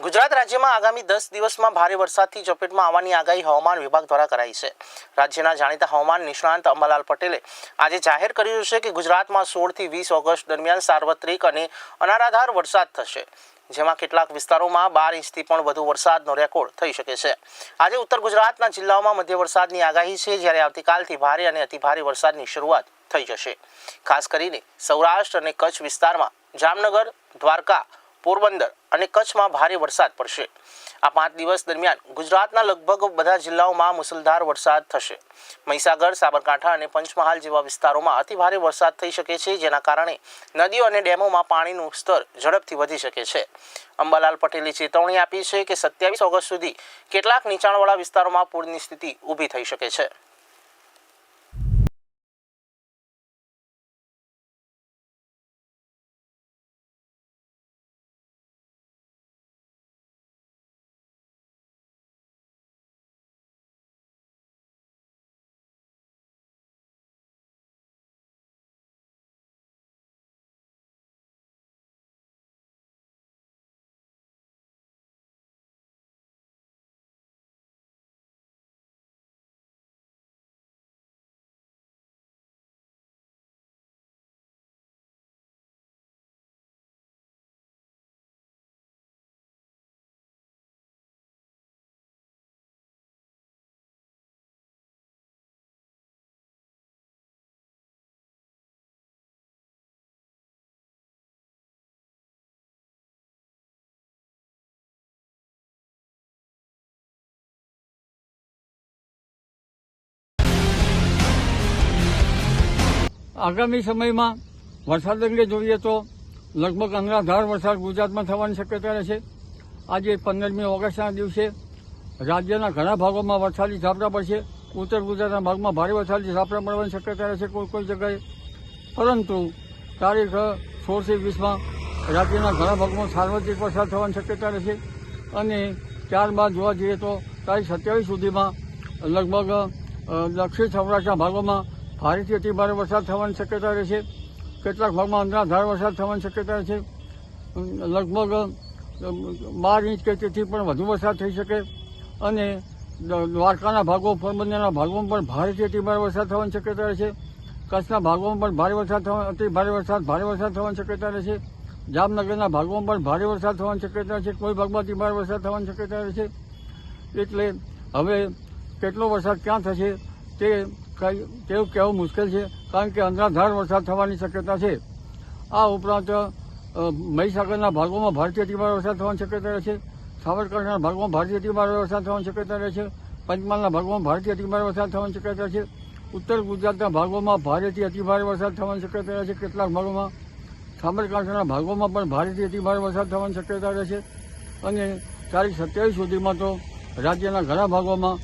ગુજરાત રાજ્યમાં આગામી દસ દિવસમાં ભારે વરસાદથી ચપેટમાં આવવાની આગાહી હવામાન વિભાગ દ્વારા કરાઈ છે. રાજ્યના જાણીતા હવામાન નિષ્ણાંત અંબાલાલ પટેલે આજે જાહેર કર્યું છે કે ગુજરાતમાં સોળથી વીસ ઓગસ્ટ દરમિયાન સાર્વત્રિક અને અનારાધાર વરસાદ થશે, જેમાં કેટલાક વિસ્તારોમાં બાર ઇંચથી પણ વધુ વરસાદનો રેકોર્ડ થઈ શકે છે. આજે ઉત્તર ગુજરાતના જિલ્લાઓમાં મધ્ય વરસાદની આગાહી છે, જ્યારે આવતીકાલથી ભારે અને અતિભારે વરસાદની શરૂઆત થઈ જશે. ખાસ કરીને સૌરાષ્ટ્ર અને કચ્છ વિસ્તારમાં જામનગર, દ્વારકા પોરબંદર અને કચ્છમાં ભારે વરસાદ પડશે. આ પાંચ દિવસ દરમિયાન ગુજરાતના લગભગ બધા જિલ્લાઓમાં મુસળધાર વરસાદ થશે. મહીસાગર, સાબરકાંઠા અને પંચમહાલ જેવા વિસ્તારોમાં અતિભારે વરસાદ થઈ શકે છે, જેના કારણે નદીઓ અને ડેમોમાં પાણીનું સ્તર ઝડપથી વધી શકે છે. અંબાલાલ પટેલે ચેતવણી આપી છે કે સત્યાવીસ ઓગસ્ટ સુધી કેટલાક નીચાણવાળા વિસ્તારોમાં પૂરની સ્થિતિ ઊભી થઈ શકે છે. આગામી સમયમાં વરસાદ અંગે જોઈએ તો લગભગ અનરાધાર વરસાદ ગુજરાતમાં થવાની શક્યતા રહેશે આજે પંદરમી ઓગસ્ટના દિવસે રાજ્યના ઘણા ભાગોમાં વરસાદી ઝાપટા પડશે. ઉત્તર ગુજરાતના ભાગમાં ભારે વરસાદી ઝાપટા પડવાની શક્યતા રહેશે કોઈ કોઈ જગ્યાએ. પરંતુ તારીખ સોળથી વીસમાં રાજ્યના ઘણા ભાગમાં સાર્વત્રિક વરસાદ થવાની શક્યતા રહેશે અને ત્યારબાદ જોવા જઈએ તો તારીખ સત્યાવીસ સુધીમાં લગભગ દક્ષિણ સૌરાષ્ટ્રના ભાગોમાં ભારેથી અતિ ભારે વરસાદ થવાની શક્યતા રહેશે કેટલાક ભાગમાં અંધાધાર વરસાદ થવાની શક્યતા છે. લગભગ બાર ઇંચ કે તેથી પણ વધુ વરસાદ થઈ શકે અને દ્વારકાના ભાગો, પોરબંદરના ભાગોમાં પણ ભારેથી અતિ ભારે વરસાદ થવાની શક્યતા રહેશે કચ્છના ભાગોમાં પણ ભારે વરસાદ થવા અતિ ભારે વરસાદ ભારે વરસાદ થવાની શક્યતા રહેશે જામનગરના ભાગોમાં પણ ભારે વરસાદ થવાની શક્યતા છે. કોઈ ભાગમાં અતિ ભારે વરસાદ થવાની શક્યતા રહેશે એટલે હવે કેટલો વરસાદ ક્યાં થશે તે કઈ તેવું કહેવું મુશ્કેલ છે? કારણ કે અનરાધાર વરસાદ થવાની શક્યતા છે. આ ઉપરાંત મહીસાગરના ભાગોમાં ભારતીય અતિભારે વરસાદ થવાની શક્યતા રહે છે. સાબરકાંઠાના ભાગમાં ભારતીય અતિભાર વરસાદ થવાની શક્યતા રહે છે. પંચમહાલના ભાગમાં ભારતીય અતિભાર વરસાદ થવાની શક્યતા છે. ઉત્તર ગુજરાતના ભાગોમાં ભારેથી અતિભારે વરસાદ થવાની શક્યતા રહે છે. કેટલાક ભાગોમાં સાબરકાંઠાના ભાગોમાં પણ ભારેથી અતિભારે વરસાદ થવાની શક્યતા રહે છે. અને તારીખ સત્યાવીસ સુધીમાં તો રાજ્યના ઘણા ભાગોમાં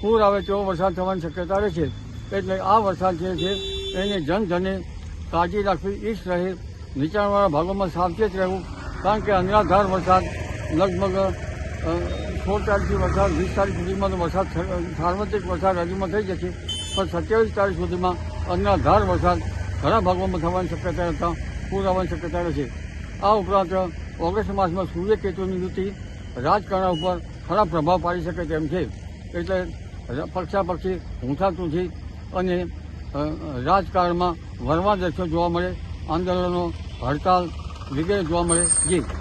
પૂર આવે તેવો વરસાદ થવાની શક્યતા રહેશે એટલે આ વરસાદ જે છે, એને જનધને કાળજી રાખવી, ઈચ્છ રહે, નીચાણવાળા ભાગોમાં સાવચેત રહેવું, કારણ કે અનરાધાર વરસાદ, લગભગ સોળ તારીખથી વરસાદ વીસ તારીખ સુધીમાં તો વરસાદ સાર્વત્રિક વરસાદ રાજ્યમાં થઈ જશે, પણ સત્યાવીસ તારીખ સુધીમાં અનરાધાર વરસાદ ઘણા ભાગોમાં થવાની શક્યતા હતા પૂર આવવાની શક્યતા રહેશે. આ ઉપરાંત, ઓગસ્ટ માસમાં સૂર્યકેતુની યુતિ રાજકારણ ઉપર ખરાબ પ્રભાવ પાડી શકે તેમ છે. એટલે, પક્ષાપક્ષી ઊંચાતુંથી અને રાજકારણમાં વરવા દ્રશ્યો જોવા મળે આંદોલનો હડતાલ વગેરે જોવા મળે. જી.